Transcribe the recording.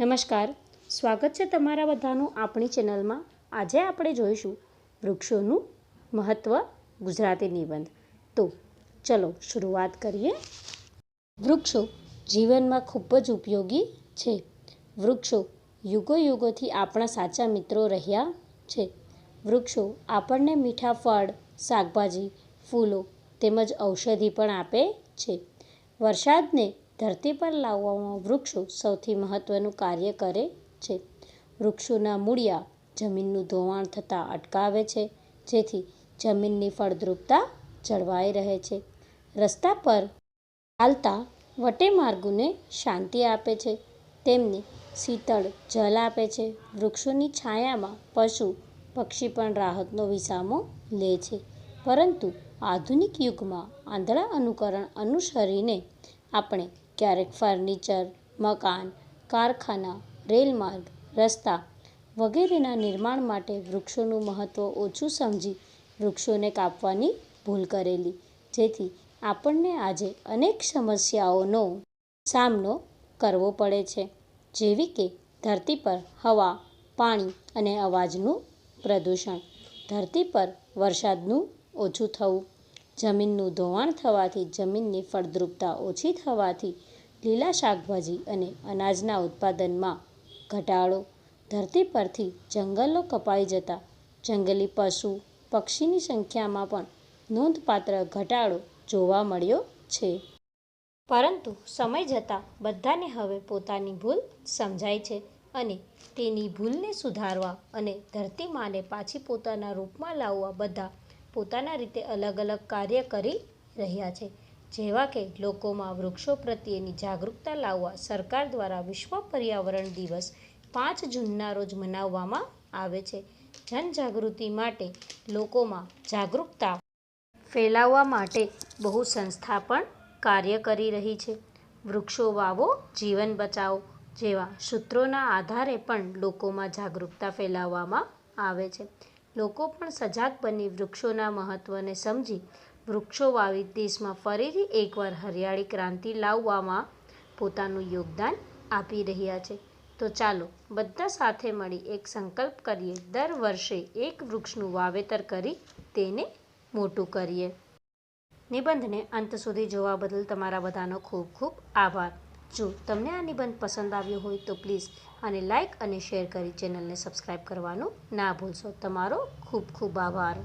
નમસ્કાર. સ્વાગત છે તમારા બધાનું આપણી ચેનલમાં. આજે આપણે જોઈશું વૃક્ષોનું મહત્ત્વ ગુજરાતી નિબંધ. તો ચલો શરૂઆત કરીએ. વૃક્ષો જીવનમાં ખૂબ જ ઉપયોગી છે. વૃક્ષો યુગો યુગોથી આપણા સાચા મિત્રો રહ્યા છે. વૃક્ષો આપણને મીઠા ફળ, શાકભાજી, ફૂલો તેમજ ઔષધિ પણ આપે છે. વરસાદને ધરતી પર લાવવામાં વૃક્ષો સૌથી મહત્ત્વનું કાર્ય કરે છે. વૃક્ષોના મૂળિયા જમીનનું ધોવાણ થતાં અટકાવે છે, જેથી જમીનની ફળદ્રુપતા જળવાઈ રહે છે. રસ્તા પર ચાલતા વટેમાર્ગુને શાંતિ આપે છે, તેમને શીતળ જલ આપે છે. વૃક્ષોની છાયામાં પશુ, પક્ષી પણ રાહતનો વિસામો લે છે. પરંતુ આધુનિક યુગમાં આંધળા અનુકરણ અનુસરીને આપણે ક્યારેક ફર્નિચર, મકાન, કારખાના, રેલમાર્ગ, રસ્તા વગેરેના નિર્માણ માટે વૃક્ષોનું મહત્ત્વ ઓછું સમજી વૃક્ષોને કાપવાની ભૂલ કરેલી. જેથી આપણને આજે અનેક સમસ્યાઓનો સામનો કરવો પડે છે. જેવી કે ધરતી પર હવા, પાણી અને અવાજનું પ્રદૂષણ. ધરતી પર વરસાદનું ઓછું થવું. જમીનનું ધોવાણ થવાથી જમીનની ફળદ્રુપતા ઓછી થવાથી લીલા શાકભાજી અને અનાજના ઉત્પાદનમાં ઘટાડો, ધરતી પરથી જંગલો કપાઈ જતાં જંગલી પશુ પક્ષીની સંખ્યામાં પણ નોંધપાત્ર ઘટાડો જોવા મળ્યો છે. પરંતુ સમય જતાં બધાને હવે પોતાની ભૂલ સમજાય છે અને તેની ભૂલને સુધારવા અને ધરતી માને પાછી પોતાના રૂપમાં લાવવા બધા પોતાના રીતે અલગ અલગ કાર્ય કરી રહ્યા છે. જેવા કે લોકોમાં વૃક્ષો પ્રત્યેની જાગૃતતા લાવવા સરકાર દ્વારા વિશ્વ પર્યાવરણ દિવસ પાંચ જૂનના રોજ મનાવવામાં આવે છે. જનજાગૃતિ માટે લોકોમાં જાગૃતતા ફેલાવવા માટે બહુ સંસ્થા પણ કાર્ય કરી રહી છે. વૃક્ષો વાવો, જીવન બચાવો જેવા સૂત્રોના આધારે પણ લોકોમાં જાગૃતતા ફેલાવવામાં આવે છે. લોકો પણ સજાગ બની વૃક્ષોના મહત્ત્વને સમજી વૃક્ષો વાવી દેશમાં ફરીથી એકવાર હરિયાળી ક્રાંતિ લાવવામાં પોતાનું યોગદાન આપી રહ્યા છે. તો ચાલો બધા સાથે મળી એક સંકલ્પ કરીએ. દર વર્ષે એક વૃક્ષનું વાવેતર કરી તેને મોટું કરીએ. નિબંધને અંત સુધી જોવા બદલ તમારા બધાનો ખૂબ ખૂબ આભાર. જો તમને આ નિબંધ પસંદ આવ્યો હોય તો પ્લીઝ આને લાઇક અને શેર કરી ચેનલને સબસ્ક્રાઈબ કરવાનું ના ભૂલશો. તમારો ખૂબ ખૂબ આભાર.